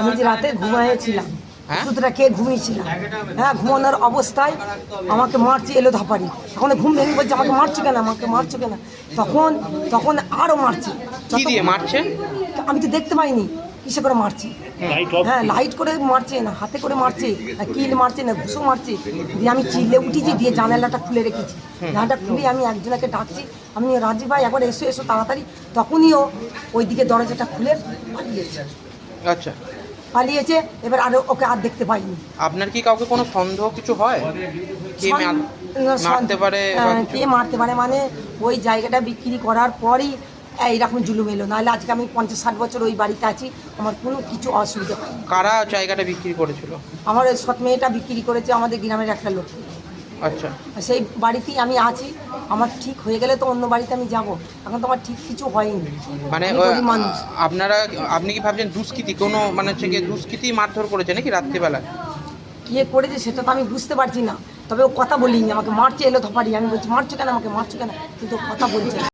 আমি যে রাতে ঘুমাইয়েছিলাম হ্যাঁ? ওষুধটা খেয়ে ঘুমিয়েছিলাম? হ্যাঁ ঘুমানোর অবস্থায় আমাকে মারছে এলো ধাপারি তখন ঘুম ভেঙে বলছে আমাকে মারছো কেন? আমাকে মারছো কেন? তখন তখন আরও মারছে। কি দিয়ে মারছে? আমি তো দেখতে পাইনি কিসে করে মারছে? হ্যাঁ লাইট করে মারছে না হাতে করে মারছে না কিল মারছে না ঘুষো মারছে। দিয়ে আমি চিল্লে উঠেছি দিয়ে জানালাটা খুলে রেখেছি। জানালাটা খুলে আমি একজনকে ডাকছি। আমি রাজীব ভাই একবার এসো এসো তাড়াতাড়ি। তখনই ওইদিকে দরজাটা খুলে পালিয়েছে। আচ্ছা। পালিয়েছে এবার আর ওকে আর দেখতে পাইনি। আপনার কি কাউকে কোনো সন্দেহ কিছু হয়? কে মারতে পারে হ্যাঁ? কে মারতে পারে মানে ওই জায়গাটা বিক্রি করার পরই এইরকম জুলুম এলো। নাহলে আজকে আমি পঞ্চাশ ষাট বছর ওই বাড়িতে আছি আমার কোনো কিছু অসুবিধা কারা জায়গাটা বিক্রি করেছিল? আমার সৎ মেয়েটা বিক্রি করেছে আমাদের গ্রামের একটা লোক। আচ্ছা। সেই বাড়িতেই আমি আছি। আমার ঠিক হয়ে গেলে তো অন্য বাড়িতে আমি যাব। এখন তো আমার ঠিক কিছু হয়নি। মানে আপনারা আপনি কি ভাবছেন দুষ্কৃতি? কোনো মানে হচ্ছে গিয়ে দুষ্কৃতি মারধর করেছে নাকি রাত্রিবেলা কে করেছে সেটা তো আমি বুঝতে পারছি না। তবে ও কথা বলিনি আমাকে। মারছে এলো থপারি আমি বলছি মারছো কেন আমাকে? মারছো কেন? কিন্তু কথা বলছে।